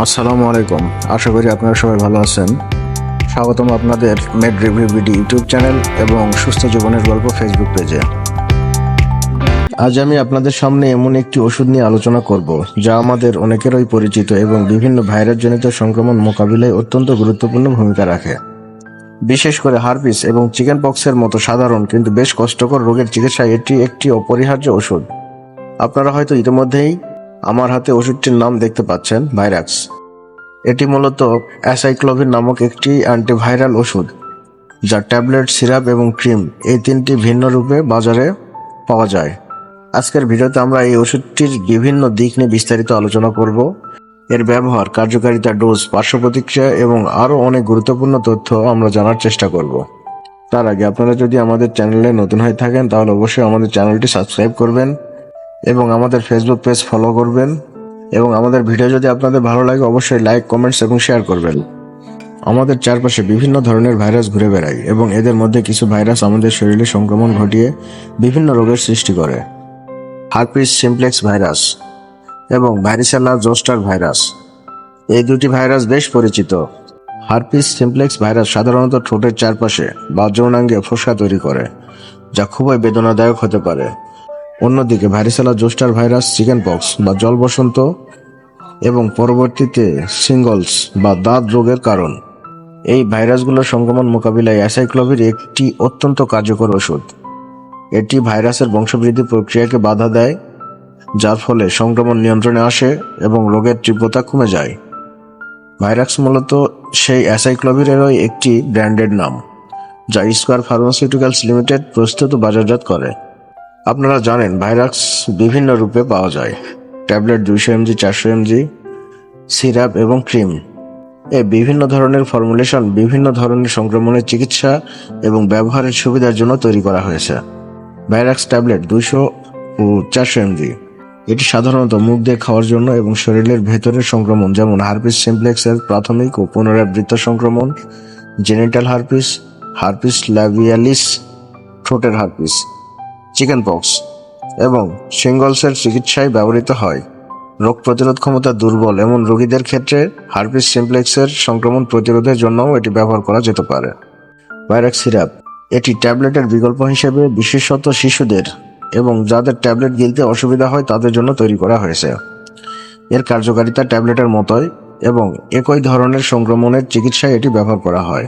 আসসালামু আলাইকুম। আশা করি আপনারা সবাই ভালো আছেন। স্বাগতম আপনাদের med review BD YouTube channel এবং সুস্থ জীবনের গল্প ফেসবুক পেজে। আজ আমি আপনাদের সামনে এমন একটি ওষুধ নিয়ে আলোচনা করব, যা আমাদের অনেকেরই পরিচিত এবং বিভিন্ন ভাইরাসজনিত সংক্রমণ মোকাবিলায় অত্যন্ত গুরুত্বপূর্ণ ভূমিকা রাখে। বিশেষ করে হারপিস এবং চিকেন পক্সের মতো সাধারণ কিন্তু বেশ কষ্টকর রোগের চিকিৎসায় এটি একটি অপরিহার্য ওষুধ। আপনারা হয়তো ইতিমধ্যেই আমার হাতে ওষুধটির নাম দেখতে পাচ্ছেন ভাইরাক্স এটি মূলত অ্যাসাইক্লোভিন নামক একটি অ্যান্টিভাইরাল ওষুধ, যা ট্যাবলেট, সিরাপ এবং ক্রিম এই তিনটি ভিন্ন রূপে বাজারে পাওয়া যায়। আজকের ভিডিওতে আমরা এই ওষুধটির বিভিন্ন দিক নিয়ে বিস্তারিত আলোচনা করব। এর ব্যবহার, কার্যকারিতা, ডোজ, পার্শ্ব প্রতিক্রিয়া এবং আরও অনেক গুরুত্বপূর্ণ তথ্য আমরা জানার চেষ্টা করব। তার আগে আপনারা যদি আমাদের চ্যানেলে নতুন হয়ে থাকেন, তাহলে অবশ্যই আমাদের চ্যানেলটি সাবস্ক্রাইব করবেন। এবং আমাদের ফেসবুক পেজ ফলো করবেন। এবং আমাদের ভিডিও যদি আপনাদের ভালো লাগে, অবশ্যই লাইক কমেন্টস এবং শেয়ার করবেন। আমাদের চারপাশে বিভিন্ন ধরনের ভাইরাস ঘুরে বেড়ায় এবং এদের মধ্যে কিছু ভাইরাস আমাদের শরীরে সংক্রমণ ঘটিয়ে বিভিন্ন রোগের সৃষ্টি করে। হারপিস সিমপ্লেক্স ভাইরাস এবং ভ্যারিসেলা জোস্টার ভাইরাস এই দুটি ভাইরাস বেশ পরিচিত। হারপিস সিমপ্লেক্স ভাইরাস সাধারণত ঠোঁটের চারপাশে বা যৌনাঙ্গে ফোসকা তৈরি করে, যা খুবই বেদনাদায়ক হতে পারে। অন্যদিকে varicella zoster virus chicken pox বা জল বসন্ত এবং পরবর্তীতে সিঙ্গলস বা দাঁত রোগের কারণ। এই ভাইরাসগুলোর সংক্রমণ মোকাবিলায় অ্যাসাইক্লোভির একটি অত্যন্ত কার্যকর ওষুধ। এটি ভাইরাসের বংশবৃদ্ধি প্রক্রিয়াকে বাধা দেয়, যার ফলে সংক্রমণ নিয়ন্ত্রণে আসে এবং রোগের তীব্রতা কমে যায়। ভাইরাস মূলত সেই অ্যাসাইক্লোভিরেরই একটি ব্র্যান্ডেড নাম, যা স্কোয়ার ফার্মাসিউটিক্যালস লিমিটেড প্রস্তুত বাজারজাত করে। আপনারা জানেন ভাইরাক্স বিভিন্ন রূপে পাওয়া যায়। ট্যাবলেট দুইশো এমজি, চারশো এমজি, সিরাপ এবং ক্রিম। এই বিভিন্ন ধরনের ফর্মুলেশন বিভিন্ন ধরনের সংক্রমণের চিকিৎসা এবং ব্যবহারের সুবিধার জন্য তৈরি করা হয়েছে। ভাইরাক্স ট্যাবলেট দুইশো ও চারশো এমজি। এটি সাধারণত মুখ দিয়ে খাওয়ার জন্য এবং শরীরের ভেতরের সংক্রমণ, যেমন হারপিস সিমপ্লেক্সের প্রাথমিক ও পুনরাবৃত্ত সংক্রমণ, জেনিটাল হারপিস হারপিস ল্যাভিয়ালিস ঠোঁটের হারপিস। চিকেন পক্স এবং সিঙ্গলসের চিকিৎসায় ব্যবহৃত হয়। রোগ প্রতিরোধ ক্ষমতা দুর্বল এমন রোগীদের ক্ষেত্রে হারপিস সিমপ্লেক্সের সংক্রমণ প্রতিরোধের জন্যও এটি ব্যবহার করা যেতে পারে। ভাইরাক্স সিরাপ, এটি ট্যাবলেটের বিকল্প হিসেবে বিশেষত শিশুদের এবং যাদের ট্যাবলেট গিলতে অসুবিধা হয় তাদের জন্য তৈরি করা হয়েছে। এর কার্যকারিতা ট্যাবলেটের মতোই এবং একই ধরনের সংক্রমণের চিকিৎসায় এটি ব্যবহার করা হয়।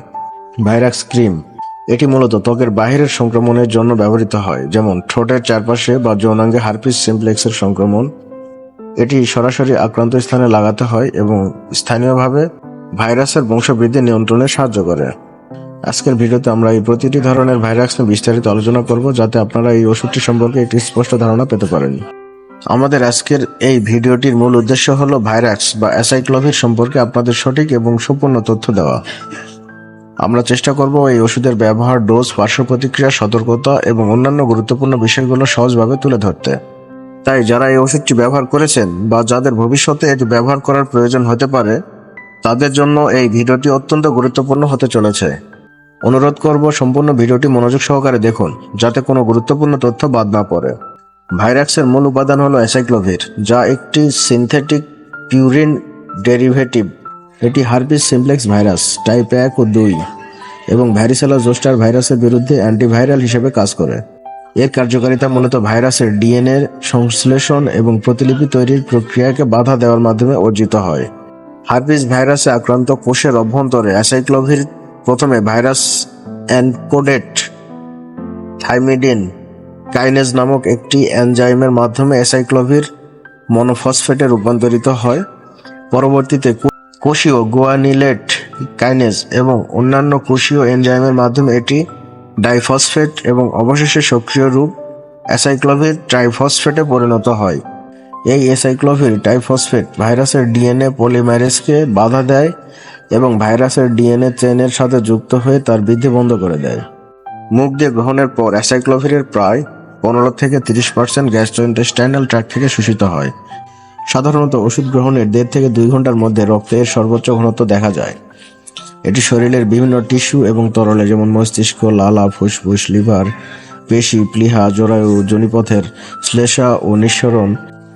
ভাইরাক্স ক্রিম এটি মূলত ত্বকের বাহিরের সংক্রমণের জন্য ব্যবহৃত হয়, যেমন ঠোঁটের চারপাশে বা যৌনাঙ্গে হারপিস সিমপ্লেক্সের সংক্রমণ। এটি সরাসরি আক্রান্ত স্থানে লাগাতে হয় এবং স্থানীয়ভাবে ভাইরাসের বংশবৃদ্ধি নিয়ন্ত্রণে সাহায্য করে। আজকের ভিডিওতে আমরা এই প্রতিটি ধরনের ভাইরাস নিয়ে বিস্তারিত আলোচনা করব, যাতে আপনারা এই ওষুধটি সম্পর্কে একটি স্পষ্ট ধারণা পেতে পারেন। আমাদের আজকের এই ভিডিওটির মূল উদ্দেশ্য হলো ভাইরাস বা অ্যাসাইক্লোভির সম্পর্কে আপনাদের সঠিক এবং সম্পূর্ণ তথ্য দেওয়া। আমরা চেষ্টা করব এই ওষুধের ব্যবহার, ডোজ, পার্শ্ব প্রতিক্রিয়া, সতর্কতা এবং অন্যান্য গুরুত্বপূর্ণ বিষয়গুলো সহজভাবে তুলে ধরতে। তাই যারা এই ওষুধটি ব্যবহার করেছেন বা যাদের ভবিষ্যতে এটি ব্যবহার করার প্রয়োজন হতে পারে, তাদের জন্য এই ভিডিওটি অত্যন্ত গুরুত্বপূর্ণ হতে চলেছে। অনুরোধ করব সম্পূর্ণ ভিডিওটি মনোযোগ সহকারে দেখুন, যাতে কোনো গুরুত্বপূর্ণ তথ্য বাদ না পড়ে। ভাইরাক্সের মূল উপাদান হলো অ্যাসাইক্লোভির, যা একটি সিনথেটিক পিউরিন ডেরিভেটিভ এটি হারপিস সিমপ্লেক্স ভাইরাস টাইপ এক ও দুই, এবং ভ্যারিসেলা জোস্টার ভাইরাসের বিরুদ্ধে অ্যান্টিভাইরাল হিসেবে কাজ করে। এর কার্যকারিতা মূলত ভাইরাসের ডিএনএ সংশ্লেষণ এবং প্রতিলিপি তৈরির প্রক্রিয়াকে বাধা দেওয়ার মাধ্যমে অর্জিত হয়। হারপিস ভাইরাসে আক্রান্ত কোষের অভ্যন্তরে অ্যাসাইক্লোভির প্রথমে ভাইরাস অ্যানকোডেট থাইমিডিন কাইনেজ নামক একটি এনজাইমের মাধ্যমে অ্যাসাইক্লোভির মনোফসফেটে রূপান্তরিত হয়। পরবর্তীতে কোষীয় গোয়ানিলেট কাইনেজ এবং অন্যান্য কোষীয় এনজাইমের মাধ্যমে এটি ডাইফসফেট এবং অবশেষে সক্রিয় রূপ অ্যাসাইক্লোভির ট্রাইফসফেটে পরিণত হয়। এই অ্যাসাইক্লোভির টাইফসফেট ভাইরাসের ডিএনএ পলিমারেজকে বাধা দেয় এবং ভাইরাসের ডিএনএ চেনের সাথে যুক্ত হয়ে তার বৃদ্ধি বন্ধ করে দেয়। মুখ দিয়ে গ্রহণের পর অ্যাসাইক্লোভিরের প্রায় পনেরো থেকে তিরিশ পার্সেন্ট গ্যাস্ট্রোইন্টেস্টাইনাল ট্র্যাক থেকে শোষিত হয়। সাধারণত ওষুধ গ্রহণের দেড় থেকে দুই ঘণ্টার মধ্যে রক্তে এর সর্বোচ্চ ঘনত্ব দেখা যায়। এটি শরীরের বিভিন্ন টিস্যু এবং তরলে, যেমন মস্তিষ্ক, লালা, ফুসফুস, লিভার, পেশি, প্লিহা, জরায়ু, জনিপথের শ্লেষা ও নিঃসরণ,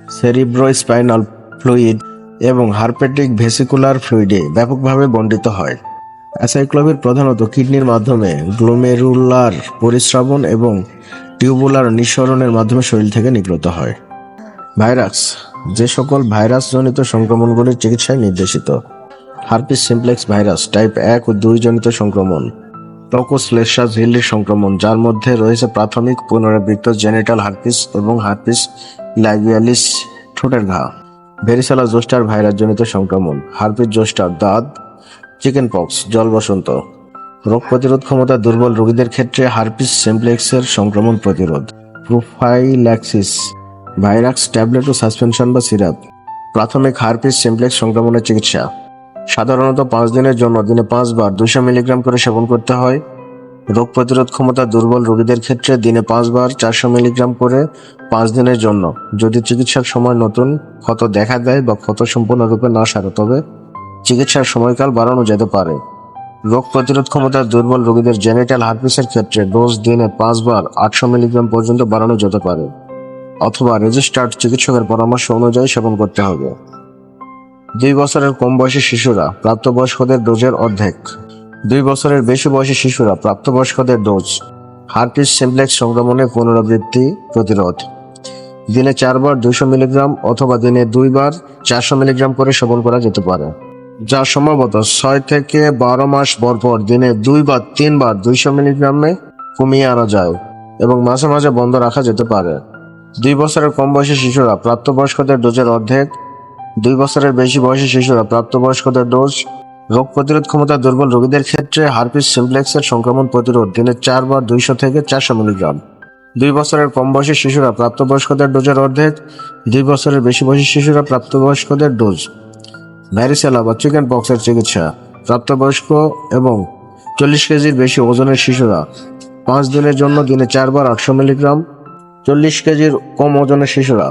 সেরিব্রোস্পাইনাল ফ্লুইড এবং হারপেটিক ভেসিকুলার ফ্লুইডে ব্যাপকভাবে বণ্টিত হয়। অ্যাসাইক্লোভির প্রধানত কিডনির মাধ্যমে গ্লোমেরুলার পরিস্রাবণ এবং টিউবুলার নিঃসরণের মাধ্যমে শরীর থেকে নির্গত হয়। ভাইরাস যে সকল ভাইরাসজনিত সংক্রমণগুলির চিকিৎসায় নির্দেশিত। হার্পিস সিমপ্লেক্স ভাইরাস টাইপ এক ও দুই জনিত সংক্রমণ। টকোসলেশা ঝিল্লির সংক্রমণ, যার মধ্যে রয়েছে প্রাথমিক পুনরাবৃত্ত জেনিটাল হার্পিস এবং হার্পিস লাইবিয়ালিস ঠোঁটের ঘা। ভেরিসালা জোস্টার ভাইরাসজনিত সংক্রমণ, হার্পিস জোস্টার দাঁত চিকেন পক্স জল বসন্ত। রোগ প্রতিরোধ ক্ষমতা দুর্বল রোগীদের ক্ষেত্রে হার্পিস সিমপ্লেক্সের সংক্রমণ প্রতিরোধ। প্রোফাইল্যাক্সিস। ভাইরাক্স ট্যাবলেট ও সাসপেনশন বা সিরাপ। প্রাথমিক হারপিস সিমপ্লেক্স সংক্রমণের চিকিৎসা। সাধারণত পাঁচ দিনের জন্য দিনে পাঁচবার দুশো মিলিগ্রাম করে সেবন করতে হয়। রোগ প্রতিরোধ ক্ষমতা দুর্বল রোগীদের ক্ষেত্রে দিনে পাঁচবার চারশো মিলিগ্রাম করে পাঁচ দিনের জন্য। যদি চিকিৎসার সময় নতুন, ক্ষত দেখা দেয় বা ক্ষত সম্পূর্ণরূপে না সারে, তবে চিকিৎসার সময়কাল বাড়ানো যেতে পারে। রোগ প্রতিরোধ ক্ষমতা দুর্বল রোগীদের জেনিটাল হার্পিসের ক্ষেত্রে ডোজ দিনে পাঁচবার আটশো মিলিগ্রাম পর্যন্ত বাড়ানো যেতে পারে। অথবা রেজিস্টার্ড চিকিৎসকের পরামর্শ অনুযায়ী সেবন করতে হবে। দুই বছরের কম বয়সী শিশুরা প্রাপ্তবয়স্কদের ডোজের অর্ধেক। দুই বছরের বেশি বয়সী শিশুরা প্রাপ্তবয়স্কদের ডোজ, হার্পিস সিমপ্লেক্স সংক্রমণের পুনরাবৃত্তি প্রতিরোধ। দিনে চারবার দুইশো মিলিগ্রাম অথবা দিনে দুইবার চারশো মিলিগ্রাম করে সেবন করা যেতে পারে। যা সম্ভবত ছয় থেকে বারো মাস পর পর দিনে দুই বা তিনবার দুইশো মিলিগ্রামে কমিয়ে আনা যায় এবং মাঝে মাঝে বন্ধ রাখা যেতে পারে। দুই বছরের কম বয়সী শিশুরা প্রাপ্তবয়স্কদের ডোজের অর্ধেক, দুই বছরের বেশি বয়সী শিশুরা প্রাপ্তবয়স্কদের ডোজ, রোগ প্রতিরোধ ক্ষমতা দুর্বল রোগীদের ক্ষেত্রে হার্পিস সিমপ্লেক্সের সংক্রমণ প্রতিরোধ দিনে চারবার দুইশো থেকে চারশো মিলিগ্রাম। দুই বছরের কম বয়সী শিশুরা প্রাপ্তবয়স্কদের ডোজের অর্ধেক, দুই বছরের বেশি বয়সী শিশুরা প্রাপ্তবয়স্কদের ডোজ। ভ্যারিসেলা বা চিকেন পক্সের চিকিৎসা, প্রাপ্তবয়স্ক এবং চল্লিশ কেজির বেশি ওজনের শিশুরা পাঁচ দিনের জন্য দিনে চারবার আটশো মিলিগ্রাম চল্লিশ কেজির কম ওজনের শিশুরা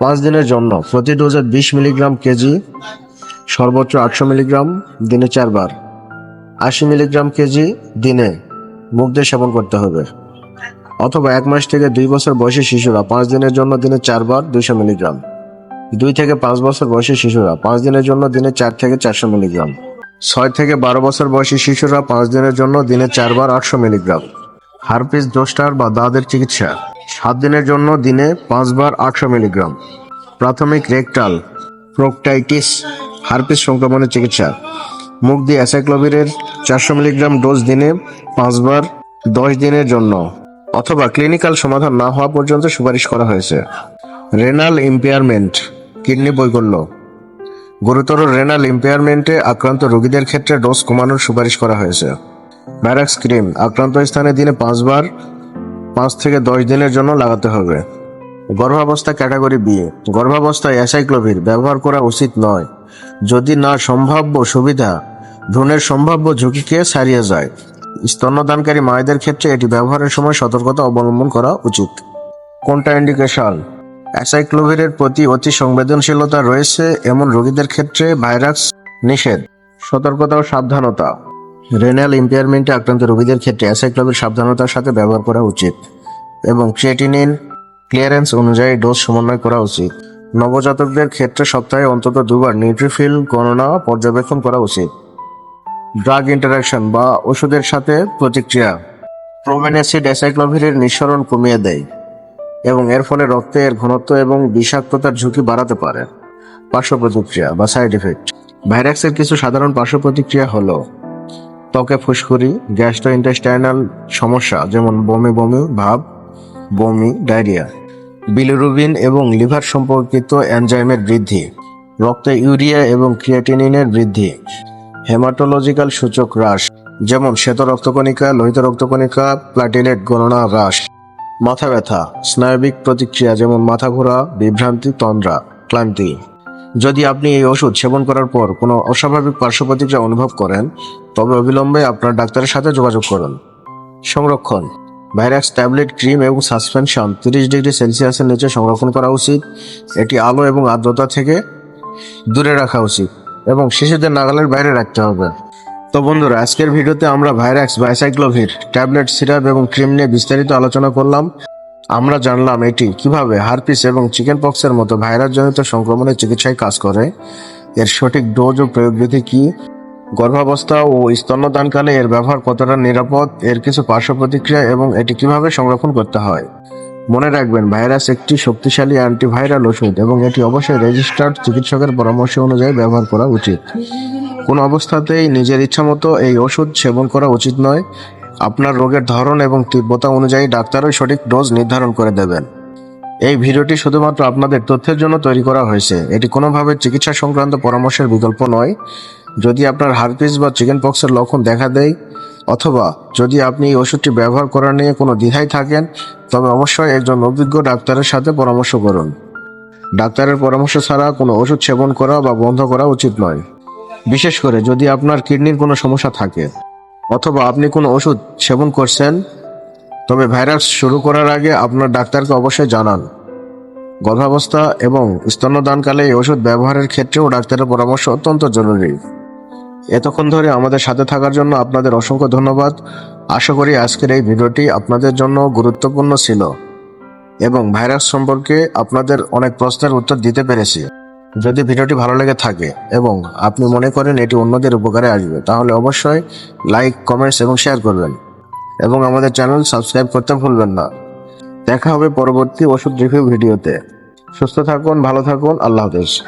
পাঁচ দিনের জন্য প্রতি ডোজে বিশ মিলিগ্রাম কেজি, সর্বোচ্চ আটশো মিলিগ্রাম দিনে চারবার। আশি মিলিগ্রাম কেজি দিনে মুখ দিয়ে সেবন করতে হবে। অথবা এক মাস থেকে দুই বছর বয়সী শিশুরা পাঁচ দিনের জন্য দিনে চারবার দুইশো মিলিগ্রাম। দুই থেকে পাঁচ বছর বয়সী শিশুরা পাঁচ দিনের জন্য দিনে চার থেকে চারশো মিলিগ্রাম। ছয় থেকে বারো বছর বয়সী শিশুরা পাঁচ দিনের জন্য দিনে চারবার আটশো মিলিগ্রাম। হারপিস, দোস্টার বা দাঁতের চিকিৎসা। সাত দিনের জন্য দিনে পাঁচবার আটশো মিলিগ্রাম। প্রাথমিক রেকটাল, প্রোকটাইটিস, হারপিস সংক্রমণের চিকিৎসা। মুখ দিয়ে অ্যাসাইক্লোভিরের চারশো মিলিগ্রাম ডোজ দিনে পাঁচবার দশ দিনের জন্য। অথবা ক্লিনিক্যাল সমাধান না হওয়া পর্যন্ত সুপারিশ করা হয়েছে। রেনাল ইম্পেয়ারমেন্ট, কিডনি বৈকল্য। গুরুতর রেনাল ইম্পেয়ারমেন্টে আক্রান্ত রোগীদের ক্ষেত্রে ডোজ কমানোর সুপারিশ করা হয়েছে। ব্যারাক্স ক্রিম, আক্রান্ত স্থানে দিনে পাঁচবার পাঁচ থেকে দশ দিনের জন্য লাগাতে হবে। গর্ভাবস্থা ক্যাটাগরি বি গর্ভাবস্থায় অ্যাসাইক্লোভির ব্যবহার করা উচিত নয়। যদি না সম্ভাব্য সুবিধা, ভ্রূণের সম্ভাব্য ঝুঁকিকে ছাড়িয়ে যায়। স্তন্যদানকারী মায়েদের ক্ষেত্রে এটি ব্যবহারের সময় সতর্কতা অবলম্বন করা উচিত। কোনটা ইন্ডিকেশন? অ্যাসাইক্লোভিরের প্রতি অতি সংবেদনশীলতা রয়েছে এমন রোগীদের ক্ষেত্রে ভাইরাস নিষেধ, সতর্কতা ও সাবধানতা। রেনাল ইম্পেয়ারমেন্টে আক্রান্ত রোগীদের ক্ষেত্রে অ্যাসাইক্লোভির সাবধানতার সাথে ব্যবহার করা উচিত। এবং ক্রিয়েটিনিন ক্লিয়ারেন্স অনুযায়ী ডোজ সমন্বয় করা উচিত। নবজাতকদের ক্ষেত্রে সপ্তাহে অন্তত দুবার নিউট্রিফিল গণনা পর্যবেক্ষণ করা উচিত। ড্রাগ ইন্টারাকশন বা ওষুধের সাথে প্রতিক্রিয়া। প্রোভেনেসিড অ্যাসাইক্লোভিরের নিঃসরণ কমিয়ে দেয় এবং এর ফলে রক্তের ঘনত্ব এবং বিষাক্ততার ঝুঁকি বাড়াতে পারে। পার্শ্ব প্রতিক্রিয়া বা সাইড ইফেক্ট ভাইরাক্সের কিছু সাধারণ পার্শ্ব প্রতিক্রিয়া হলো ত্বকে ফুসকুড়ি, গ্যাস্ট্রোইন্টেস্টাইনাল সমস্যা, যেমন বমি বমি, ভাব বমি, ডায়রিয়া, বিলিরুবিন এবং লিভার সম্পর্কিত এনজাইমের বৃদ্ধি, রক্তে ইউরিয়া এবং ক্রিয়েটিনিনের বৃদ্ধি, হেমাটোলজিক্যাল সূচক হ্রাস, যেমন শ্বেত রক্তকণিকা, লোহিত রক্তকণিকা, প্লাটিলেট গণনা হ্রাস, মাথা ব্যথা, স্নায়বিক প্রতিক্রিয়া যেমন মাথা ঘোরা, বিভ্রান্তি, তন্দ্রা, ক্লান্তি। যদি আপনি এই ওষুধ সেবন করার পর কোনো অস্বাভাবিক পার্শ্ব প্রতিক্রিয়া অনুভব করেন, তবে অবিলম্বে আপনার ডাক্তারের সাথে যোগাযোগ করুন। সংরক্ষণ। ভাইরাক্স ট্যাবলেট, ক্রিম এবং সাসপেনশন। তিরিশ ডিগ্রি সেলসিয়াসের নিচে সংরক্ষণ করা উচিত। এটি আলো এবং আর্দ্রতা থেকে দূরে রাখা উচিত এবং শিশুদের নাগালের বাইরে রাখতে হবে। তো বন্ধুরা, আজকের ভিডিওতে আমরা ভাইরাক্স বাইসাইক্লোভির ট্যাবলেট, সিরাপ এবং ক্রিম নিয়ে বিস্তারিত আলোচনা করলাম। আমরা জানলাম এটি কীভাবে হারপিস এবং চিকেন পক্সের মতো ভাইরাসজনিত সংক্রমণের চিকিৎসায় কাজ করে। এর সঠিক ডোজ ও প্রয়োগবিধি কি? গর্ভাবস্থা ও স্তন্যদানকালে এর ব্যবহার কতটা নিরাপদ, এর কিছু পার্শ্ব প্রতিক্রিয়া এবং এটি কীভাবে সংরক্ষণ করতে হয়? মনে রাখবেন, ভাইরাস একটি শক্তিশালী অ্যান্টিভাইরাল ওষুধ এবং এটি অবশ্যই রেজিস্টার্ড চিকিৎসকের পরামর্শ অনুযায়ী ব্যবহার করা উচিত। কোনো অবস্থাতেই নিজের ইচ্ছামতো এই ওষুধ সেবন করা উচিত নয়। আপনার রোগের ধরন এবং তীব্রতা অনুযায়ী ডাক্তারই সঠিক ডোজ নির্ধারণ করে দেবেন। এই ভিডিওটি শুধুমাত্র আপনাদের তথ্যের জন্য তৈরি করা হয়েছে। এটি কোনোভাবে চিকিৎসা সংক্রান্ত পরামর্শের বিকল্প নয়। যদি আপনার হারপিস বা চিকেন পক্সের লক্ষণ দেখা দেয়, অথবা যদি আপনি এই ওষুধটি ব্যবহার করা নিয়ে কোনো দ্বিধায় থাকেন, তবে অবশ্যই একজন অভিজ্ঞ ডাক্তারের সাথে পরামর্শ করুন। ডাক্তারের পরামর্শ ছাড়া কোনো ওষুধ সেবন করা বা বন্ধ করা উচিত নয়। বিশেষ করে যদি আপনার কিডনির কোনো সমস্যা থাকে, অথবা আপনি কোনো ওষুধ সেবন করছেন তবে ভাইরাস শুরু করার আগে আপনার ডাক্তারকে অবশ্যই জানান। গর্ভাবস্থা এবং স্তন্যদানকালে এই ওষুধ ব্যবহারের ক্ষেত্রেও ডাক্তারের পরামর্শ অত্যন্ত জরুরি। এতক্ষণ ধরে আমাদের সাথে থাকার জন্য আপনাদের অসংখ্য ধন্যবাদ। আশা করি আজকের এই ভিডিওটি আপনাদের জন্য গুরুত্বপূর্ণ ছিল এবং ভাইরাস সম্পর্কে আপনাদের অনেক প্রশ্নের উত্তর দিতে পেরেছি। যদি ভিডিওটি ভালো লেগে থাকে এবং আপনি মনে করেন এটি অন্যদের উপকারে আসবে, তাহলে অবশ্যই লাইক, কমেন্টস এবং শেয়ার করবেন। এবং আমাদের চ্যানেল সাবস্ক্রাইব করতে ভুলবেন না। দেখা হবে পরবর্তী ওষুধ রিভিউ ভিডিওতে। সুস্থ থাকুন, ভালো থাকুন, আল্লাহ হাফেজ।